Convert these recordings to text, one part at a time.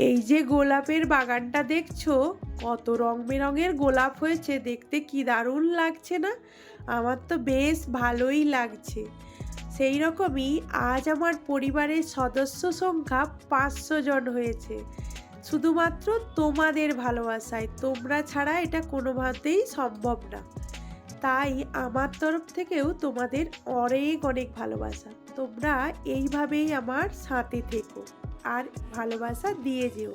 এই যে গোলাপের বাগানটা দেখছ, কত রং বেরঙের গোলাপ হয়েছে, দেখতে কি দারুণ লাগছে না? আমার তো বেশ ভালোই লাগছে। সেই রকমই আজ আমার পরিবারের সদস্য সংখ্যা পাঁচশো জন হয়েছে। শুধুমাত্র তোমাদের ভালোবাসায়, তোমরা ছাড়া এটা কোনোভাবেই সম্ভব না। তাই আমার তরফ থেকেও তোমাদের অনেক অনেক ভালোবাসা। তোমরা এইভাবেই আমার সাথে থেকো। আর ভালোবাসা দিয়ে যেও।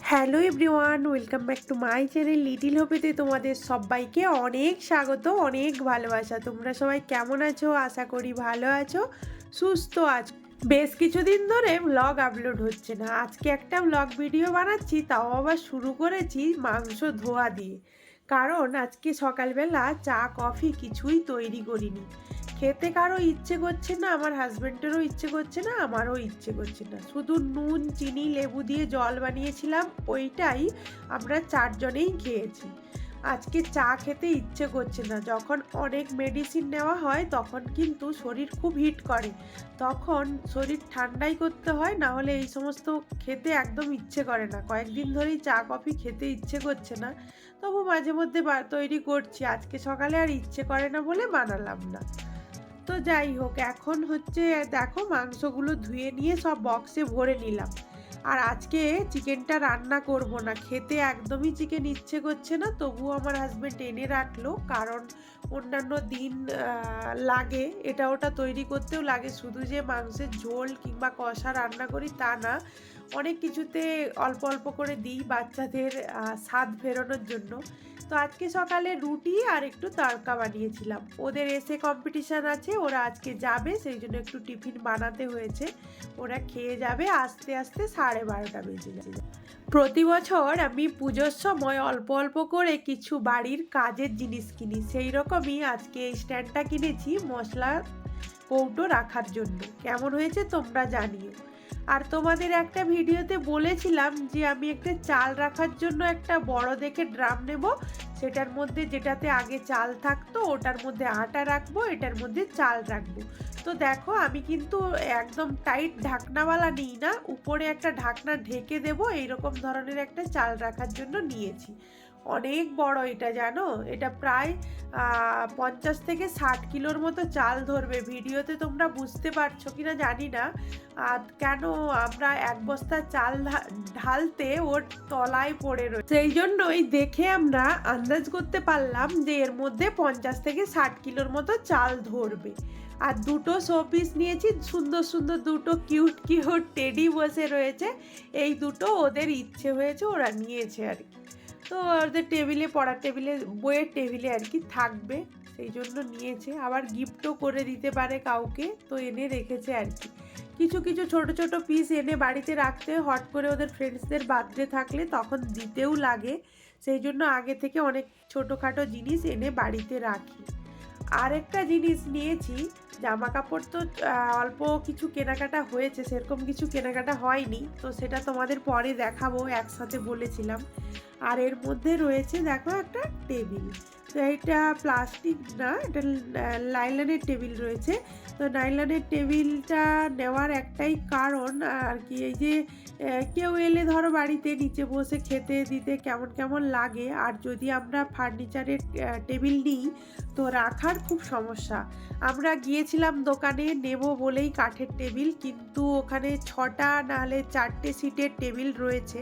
Hello everyone welcome back to my channel little হোপেতে তোমাদের সবাইকে অনেক স্বাগত, অনেক ভালোবাসা। তোমরা সবাই কেমন আছো? আশা করি ভালো আছো, সুস্থ আছো। বেশ কিছুদিন ধরে ব্লগ আপলোড হচ্ছে না। আজকে একটা ব্লগ ভিডিও বানাচ্ছি, তাও আবার শুরু করেছি মাংস ধোয়া দিয়ে। কারণ আজকে সকালবেলা চা কফি কিছুই তৈরি করিনি। খেতে কারও ইচ্ছে করছে না, আমার হাজব্যান্ডেরও ইচ্ছে করছে না, আমারও ইচ্ছে করছে না। শুধু নুন, চিনি, লেবু দিয়ে জল বানিয়েছিলাম, ওইটাই আমরা চারজনেই খেয়েছি। আজকে চা খেতে ইচ্ছে করছে না। যখন অনেক মেডিসিন নেওয়া হয়, তখন কিন্তু শরীর খুব হিট করে। তখন শরীর ঠান্ডাই করতে হয়, না হলে এই সমস্ত খেতে একদম ইচ্ছে করে না। কয়েকদিন ধরেই চা, কফি খেতে ইচ্ছে করছে না। তবু মাঝে মধ্যে তৈরি করছি। আজকে সকালে আর ইচ্ছে করে না বলে বানালাম না। তো যাই হোক, এখন হচ্ছে দেখো মাংসগুলো ধুয়ে নিয়ে সব বক্সে ভরে নিলাম। আর আজকে চিকেনটা রান্না করব না, খেতে একদমই চিকেন ইচ্ছে করছে না, তবুও আমার হাজব্যান্ড এনে রাখল, কারণ অন্যান্য দিন লাগে, এটা ওটা তৈরি করতেও লাগে, শুধু যে মাংসের ঝোল কিংবা কষা রান্না করি তা না অনেক কিছুতে অল্প অল্প করে দিই বাচ্চাদের স্বাদ ফেরানোর জন্য। তো আজকে সকালে রুটি আর একটু তড়কা বানিয়েছিলাম। ওদের এসে কম্পিটিশান আছে, ওরা আজকে যাবে, সেই জন্য একটু টিফিন বানাতে হয়েছে। ওরা খেয়ে যাবে, আস্তে আস্তে সাড়ে বারোটা বেজে যাবে। প্রতি বছর আমি পুজোর সময় অল্প অল্প করে কিছু বাড়ির কাজের জিনিস কিনি। সেই রকমই আজকে এই স্ট্যান্ডটা কিনেছি মশলা কৌটো রাখার জন্য। কেমন হয়েছে তোমরা জানিও। আর তোমাদের একটা ভিডিওতে বলেছিলাম যে আমি একটা চাল রাখার জন্য একটা বড় দেখে ড্রাম নেব। সেটার মধ্যে যেটাতে আগে চাল থাকতো, ওটার মধ্যে আটা রাখব, এটার মধ্যে চাল রাখব। তো দেখো, আমি কিন্তু একদম টাইট ঢাকনাওয়ালা নিই না, উপরে একটা ঢাকনা ঢেকে দেবো, এইরকম ধরনের একটা চাল রাখার জন্য নিয়েছি। অনেক বড় এটা, জানো? এটা প্রায় পঞ্চাশ থেকে ষাট কিলোর মতো চাল ধরবে। ভিডিওতে তোমরা বুঝতে পারছ কি না জানি না। আর কেন আমরা এক বস্তা চাল ঢালতে ওর তলায় পড়ে রয়েছে সেই জন্যই দেখে আমরা আন্দাজ করতে পারলাম যে এর মধ্যে পঞ্চাশ থেকে ষাট কিলোর মতো চাল ধরবে। আর দুটো শো পিস নিয়েছি, সুন্দর সুন্দর দুটো কিউট কিউট টেডি বসে রয়েছে। এই দুটো ওদের ইচ্ছে হয়েছে ওরা নিয়েছে আর কি। তো ওদের টেবিলে পড়ার টেবিলে বইয়ের টেবিলে আর কি থাকবে, সেই জন্য নিয়েছে। আবার গিফটও করে দিতে পারে কাউকে, তো এনে রেখেছে আর কি। কিছু কিছু ছোট ছোট পিস এনে বাড়িতে রাখতে, হট করে ওদের ফ্রেন্ডসদের বার্থডে থাকলে তখন দিতেও লাগে। সেই জন্য আগে থেকে অনেক ছোটোখাটো জিনিস এনে বাড়িতে রাখি। আরেকটা জিনিস নিয়েছি জামা কাপড় তো অল্প কিছু কেনাকাটা হয়েছে, সেরকম কিছু কেনাকাটা হয়নি, তো সেটা তোমাদের পরে দেখাবো, একসাথে বলেছিলাম। আর এর মধ্যে রয়েছে, দেখো একটা টেবিল। তো এটা প্লাস্টিক না এটা আহ, লাইলনের টেবিল রয়েছে। তো নাইলনের টেবিলটা নেওয়ার একটাই কারণ আর কি এই যে কেউ এলে ধরো বাড়িতে নিচে বসে খেতে দিতে কেমন কেমন লাগে আর যদি আমরা ফার্নিচারের টেবিল নিই তো রাখার খুব সমস্যা। আমরা গিয়েছিলাম দোকানে নেব বলেই কাঠের টেবিল কিন্তু ওখানে ছটা নাহলে চারটে সিটের টেবিল রয়েছে।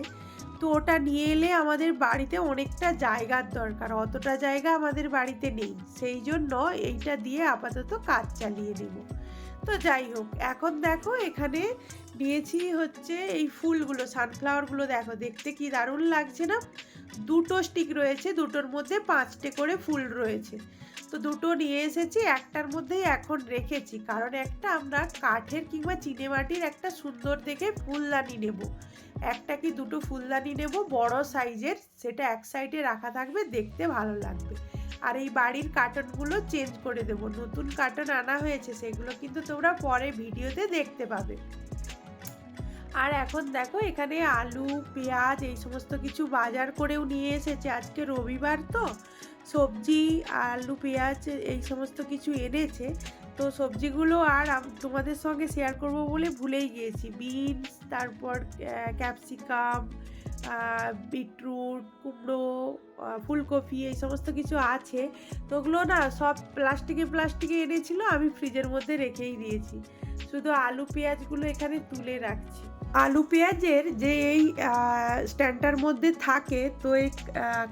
তো ওটা নিয়ে এলে আমাদের বাড়িতে অনেকটা জায়গার দরকার, অতটা জায়গা আমাদের বাড়িতে নেই। সেই জন্য এইটা দিয়ে আপাতত কাজ চালিয়ে নেব। তো যাই হোক, এখন দেখো এখানে নিয়েছি হচ্ছে এই ফুলগুলো সানফ্লাওয়ারগুলো দেখো, দেখতে কি দারুণ লাগছে না? দুটো স্টিক রয়েছে, দুটোর মধ্যে পাঁচটে করে ফুল রয়েছে। তো দুটো নিয়ে এসেছি, একটার মধ্যেই এখন রেখেছি। কারণ একটা আমরা কাঠের কিংবা চিনেমাটির একটা সুন্দর দেখে ফুলদানি নেব। একটা কি দুটো ফুলদানি নেব, বড় সাইজের, সেটা এক সাইডে রাখা থাকবে, দেখতে ভালো লাগবে। আর এই বাড়ির কার্টনগুলো চেঞ্জ করে দেব। নতুন কার্টন আনা হয়েছে, সেগুলো কিন্তু তোমরা পরে ভিডিওতে দেখতে পাবে। আর এখন দেখো, এখানে আলু, পেঁয়াজ, এই সমস্ত কিছু বাজার করেও নিয়ে এসেছে। আজকে রবিবার তো সবজি, আলু, পেঁয়াজ এই সমস্ত কিছু এনেছে। তো সবজিগুলো আর তোমাদের সঙ্গে শেয়ার করব বলে ভুলেই গিয়েছি। বিনস তারপর ক্যাপসিকাম বিটরুট কুমড়ো ফুলকপি এই সমস্ত কিছু আছে। তো ওগুলো না সব প্লাস্টিকে প্লাস্টিকে এনেছিল, আমি ফ্রিজের মধ্যে রেখেই দিয়েছি। শুধু আলু পেঁয়াজগুলো এখানে তুলে রাখছি। আলু পেঁয়াজের যে এই স্ট্যান্ডটার মধ্যে থাকে, তো এই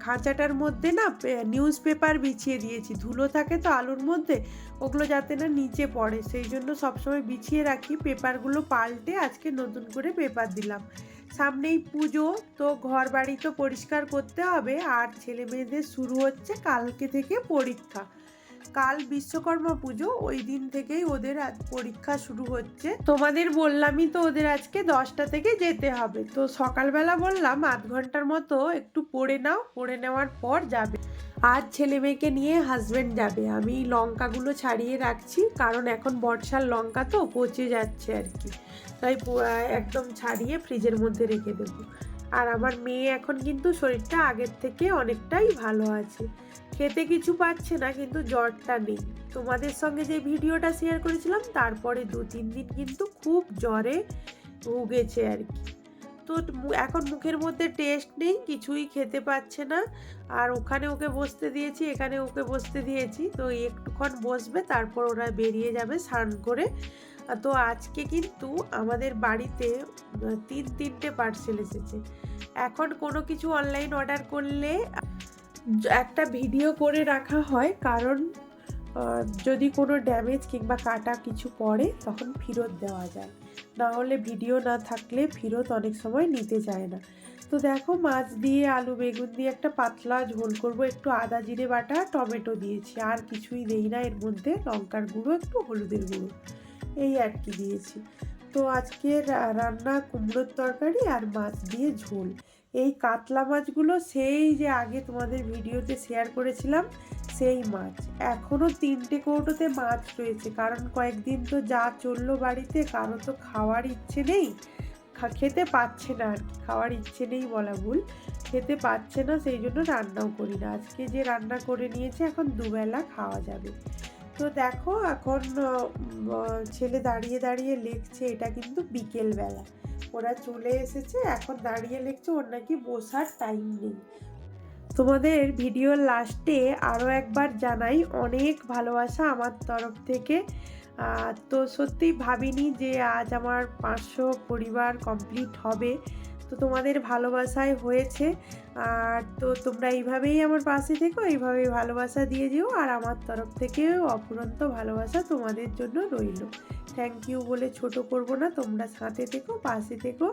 খাঁচাটার মধ্যে না নিউজ পেপার বিছিয়ে দিয়েছি। ধুলো থাকে তো আলুর মধ্যে, ওগুলো যাতে না নিচে পড়ে। সেই জন্য সবসময় বিছিয়ে রাখি, পেপারগুলো পাল্টে আজকে নতুন করে পেপার দিলাম। সামনেই পুজো, তো ঘর বাড়ি তো পরিষ্কার করতে হবে, আর ছেলে মেয়েদের শুরু হচ্ছে কালকে থেকে পরীক্ষা। কাল বিশ্বকর্মা পুজো, ওই দিন থেকেই ওদের আজ পরীক্ষা শুরু হচ্ছে। তোমাদের বললামই তো ওদের আজকে দশটা থেকে যেতে হবে। তো সকালবেলা বললাম, আধ ঘণ্টার মতো একটু পড়ে নাও, পড়ে নেওয়ার পর যাবে। আজ ছেলে মেয়েকে নিয়ে হাজবেন্ড যাবে। আমি লঙ্কাগুলো ছাড়িয়ে রাখছি, কারণ এখন বর্ষার লঙ্কা তো পচে যাচ্ছে আর কি। তাই একদম ছাড়িয়ে ফ্রিজের মধ্যে রেখে দেবো। আর আমার মেয়ে এখন কিন্তু শরীরটা আগের থেকে অনেকটাই ভালো আছে। খেতে কিছু পাচ্ছে না, কিন্তু জ্বরটা নেই। তোমাদের সঙ্গে যে ভিডিওটা শেয়ার করেছিলাম, তারপরে দু, তিন দিন কিন্তু খুব জ্বরে ভুগেছে আর কি। তো এখন মুখের মধ্যে টেস্ট নেই, কিছুই খেতে পাচ্ছে না। আর ওখানে ওকে বসতে দিয়েছি, এখানে ওকে বসতে দিয়েছি। তো একটুক্ষণ বসবে, তারপর ওরা বেরিয়ে যাবে স্নান করে। তো আজকে কিন্তু আমাদের বাড়িতে তিন, তিনটে পার্সেল এসেছে। এখন কোনো কিছু অনলাইন অর্ডার করলে, একটা ভিডিও করে রাখা হয়, কারণ যদি কোনো ড্যামেজ কিংবা কাটা কিছু পড়ে, তখন ফেরত দেওয়া যায়। না হলে ভিডিও না থাকলে ফেরত অনেক সময় নিতে চায় না। তো দেখো, মাছ দিয়ে, আলু, বেগুন দিয়ে একটা পাতলা ঝোল করব। একটু আদা, জিরে বাটা, টমেটো দিয়েছি। আর কিছুই দেই না, এর মধ্যে লঙ্কার গুঁড়ো, একটু হলুদের গুঁড়ো। এই আর কি দিয়েছি। তো আজকে রান্না কুমড়োর তরকারি আর মাছ দিয়ে ঝোল। এই কাতলা মাছগুলো সেই যে আগে তোমাদের ভিডিওতে শেয়ার করেছিলাম, সেই মাছ। এখনও তিনটে কৌটোতে মাছ রয়েছে, কারণ কয়েকদিন তো যা চলল বাড়িতে, কারও তো খাওয়ার ইচ্ছে নেই। খেতে পাচ্ছে না আর খাওয়ার ইচ্ছে নেই বলা ভুল। খেতে পাচ্ছে না, সেই জন্য রান্নাও করি না। আজকে যে রান্না করে নিয়েছে, এখন দুবেলা খাওয়া যাবে। তো দেখো এখন ছেলে দাঁড়িয়ে দাঁড়িয়ে লেখছে, এটা কিন্তু বিকেলবেলা। ওরা চলে এসেছে, এখন দাঁড়িয়ে লেখছে, ওর নাকি বসার টাইম নেই। তোমাদের ভিডিওর লাস্টে আরও একবার জানাই, অনেক ভালোবাসা আমার তরফ থেকে। তো সত্যি ভাবিনি যে আজ আমার পাঁচশো পরিবার কমপ্লিট হবে। তো তোমাদের ভালোবাসায় হয়েছে। আর তো তোমরা এইভাবেই আমার পাশে থেকো, এইভাবেই ভালোবাসা দিয়ে যেও। আর আমার তরফ থেকে অফুরন্ত ভালোবাসা তোমাদের জন্য রইল। থ্যাংক ইউ বলে ছোট করব না, তোমরা সাথে থেকো, পাশে থেকো।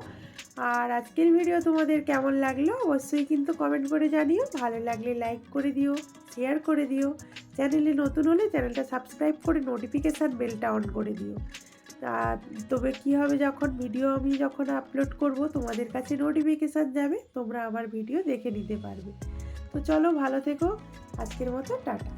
আর আজকের ভিডিও তোমাদের কেমন লাগল অবশ্যই কিন্তু কমেন্ট করে জানিও। ভালো লাগলে লাইক করে দিও শেয়ার করে দিও। চ্যানেলে নতুন হলে চ্যানেলটা সাবস্ক্রাইব করে নোটিফিকেশান বেলটা অন করে দিও। তবে কি হবে যখন ভিডিও আমি যখন আপলোড করব, তোমাদের কাছে নোটিফিকেশান যাবে, তোমরা আমার ভিডিও দেখে নিতে পারবে। তো চলো ভালো থেকো, আজকের মতো টাটা।